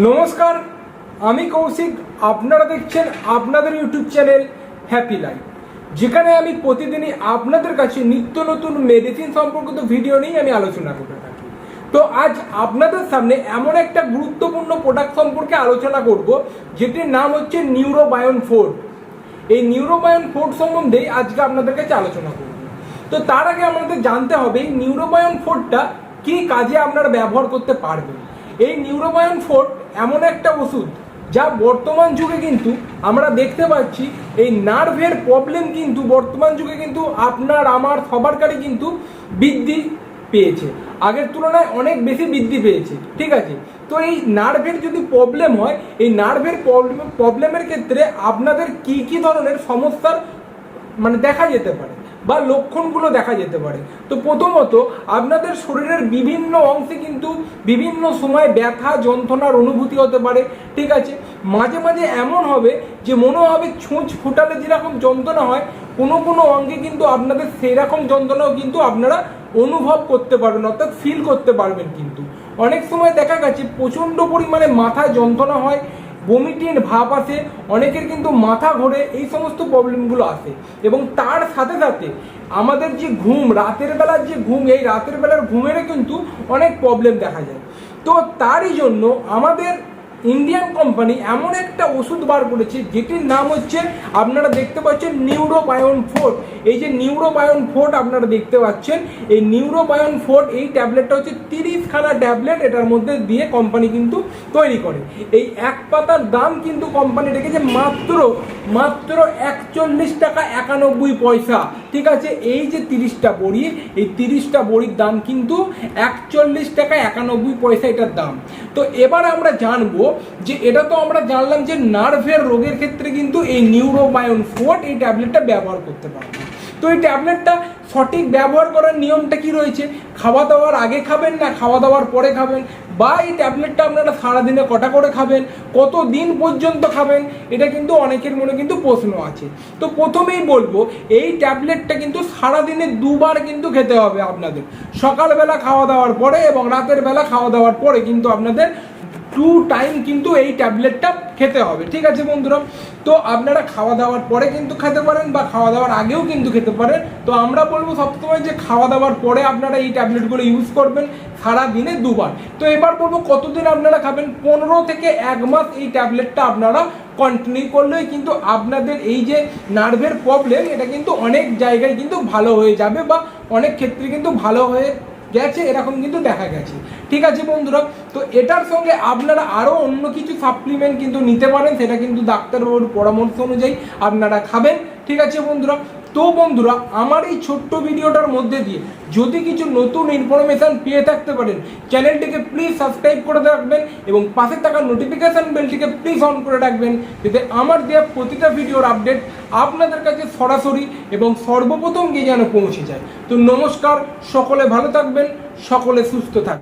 নমস্কার, আমি কৌশিক। আপনারা দেখছেন আপনাদের ইউটিউব চ্যানেল হ্যাপি লাইফ, যেখানে আমি প্রতিদিনই আপনাদের কাছে নিত্য নতুন মেডিসিন সম্পর্কিত ভিডিও নিয়ে আমি আলোচনা করে থাকি। তো আজ আপনাদের সামনে এমন একটা গুরুত্বপূর্ণ প্রোডাক্ট সম্পর্কে আলোচনা করব, যেটির নাম হচ্ছে নিউরোবায়ন ফোর এই নিউরোবায়ন ফোর সম্বন্ধে আজকে আপনাদের কাছে আলোচনা করব। তো তার আগে আমাদের জানতে হবে নিউরোবায়ন ফোরটা কি কাজে আপনারা ব্যবহার করতে পারবেন? এই নিউরোবায়ন ফোর এমন একটা ওষুধ যা বর্তমান যুগে কিন্তু আমরা দেখতে পাচ্ছি, এই নার্ভের প্রবলেম কিন্তু বর্তমান যুগে কিন্তু আপনার, আমার সবারকারই কিন্তু বৃদ্ধি পেয়েছে। আগের তুলনায় অনেক বেশি বৃদ্ধি পেয়েছে, ঠিক আছে? তো এই নার্ভের যদি প্রবলেম হয়, এই নার্ভের প্রবলেম প্রবলেমের ক্ষেত্রে আপনাদের কি কি ধরনের সমস্যার মানে দেখা যেতে পারে? বা লক্ষণগুলো দেখা যেতে পারে। তো প্রথমত, আপনাদের শরীরের বিভিন্ন অংশে কিন্তু বিভিন্ন সময় ব্যথা, যন্ত্রণার অনুভূতি হতে পারে, ঠিক আছে? মাঝে মাঝে এমন হবে যে মনে হবে ছুঁচ ফুটালে যেরকম যন্ত্রণা হয়, কোনো কোনো অঙ্গে কিন্তু আপনাদের সেই রকম যন্ত্রণাও কিন্তু আপনারা অনুভব করতে পারবেন, অর্থাৎ ফিল করতে পারবেন কিন্তু। অনেক সময় দেখা গেছে, প্রচণ্ড পরিমাণে মাথায় যন্ত্রণা হয় বমিটির ভাব আসে, অনেকের কিন্তু মাথা ঘোরে, এই সমস্ত প্রবলেমগুলো আসে। এবং তার সাথে সাথে আমাদের যে ঘুম, রাতের বেলার যে ঘুম, এই রাতের বেলার ঘুমেরও কিন্তু অনেক প্রবলেম দেখা যায়। তো তারই জন্য আমাদের ইন্ডিয়ান কোম্পানি এমন একটা ওষুধ বার করেছে, যেটির নাম হচ্ছে, আপনারা দেখতে পাচ্ছেন নিউরোবায়ন ফোর্ট এই যে নিউরোবায়ন ফোর্ট আপনারা দেখতে পাচ্ছেন, এই নিউরোবায়ন ফোর্ট এই ট্যাবলেটটা হচ্ছে তিরিশখানা ট্যাবলেট এটার মধ্যে দিয়ে কোম্পানি কিন্তু তৈরি করে। এই এক পাতার দাম কিন্তু কোম্পানি রেখেছে মাত্র মাত্র একচল্লিশ টাকা একানব্বই পয়সা। ঠিক আছে, এই যে তিরিশটা বড়ি, এই তিরিশটা বড়ির দাম কিন্তু একচল্লিশ টাকা একানব্বই পয়সা এটার দাম। তো এবার আমরা জানব যে এটা তো আমরা জানলাম যে নার্ভের রোগের ক্ষেত্রে কিন্তু এই নিউরোবায়ন ফোর্ট এই ট্যাবলেটটা ব্যবহার করতে পারব। তো এই ট্যাবলেটটা সঠিক ব্যবহার করার নিয়মটা কি রয়েছে? খাওয়া দাওয়ার আগে খাবেন না খাওয়া দাওয়ার পরে খাবেন? বা এই ট্যাবলেটটা আপনারা সারাদিনে কটা করে খাবেন? কত দিন পর্যন্ত খাবেন? এটা কিন্তু অনেকের মনে কিন্তু প্রশ্ন আছে। তো প্রথমেই বলব, এই ট্যাবলেটটা কিন্তু সারাদিনে দুবার কিন্তু খেতে হবে আপনাদের। সকালবেলা খাওয়া দাওয়ার পরে এবং রাতের বেলা খাওয়া দাওয়ার পরে কিন্তু আপনাদের টু টাইম কিন্তু এই ট্যাবলেটটা খেতে হবে, ঠিক আছে বন্ধুরা? তো আপনারা খাওয়া দাওয়ার পরে কিন্তু খেতে পারেন বা খাওয়া দাওয়ার আগেও কিন্তু খেতে পারেন। তো আমরা বলব সবসময় যে খাওয়া দাওয়ার পরে আপনারা এই ট্যাবলেটগুলো ইউজ করবেন সারা দিনে দুবার। তো এবার বলব কতদিন আপনারা খাবেন? পনেরো থেকে এক মাস এই ট্যাবলেটটা আপনারা কন্টিনিউ করলেই কিন্তু আপনাদের এই যে নার্ভের প্রবলেম এটা কিন্তু অনেক জায়গায় কিন্তু ভালো হয়ে যাবে বা অনেক ক্ষেত্রে কিন্তু ভালো হয়ে গেছে, এরকম কিন্তু দেখা গেছে। ঠিক আছে বন্ধুরা, তো এটার সঙ্গে আপনারা আরও অন্য কিছু সাপ্লিমেন্ট কিন্তু নিতে পারেন, সেটা কিন্তু ডাক্তারবাবুর পরামর্শ অনুযায়ী আপনারা খাবেন। ঠিক আছে বন্ধুরা তো বন্ধুরা, আমার এই ছোট্ট ভিডিওটার মধ্যে দিয়ে যদি কিছু নতুন ইনফরমেশান পেয়ে থাকতে পারেন চ্যানেলটিকে প্লিজ সাবস্ক্রাইব করে রাখবেন এবং পাশে থাকা নোটিফিকেশান বেলটিকে প্লিজ অন করে রাখবেন, যাতে আমার দেওয়া প্রতিটা ভিডিওর আপডেট আপনাদের কাছে সরাসরি এবং সর্বপ্রথম গিয়ে যেন পৌঁছে যায়। তো নমস্কার, সকলে ভালো থাকবেন, সকলে সুস্থ থাকবেন।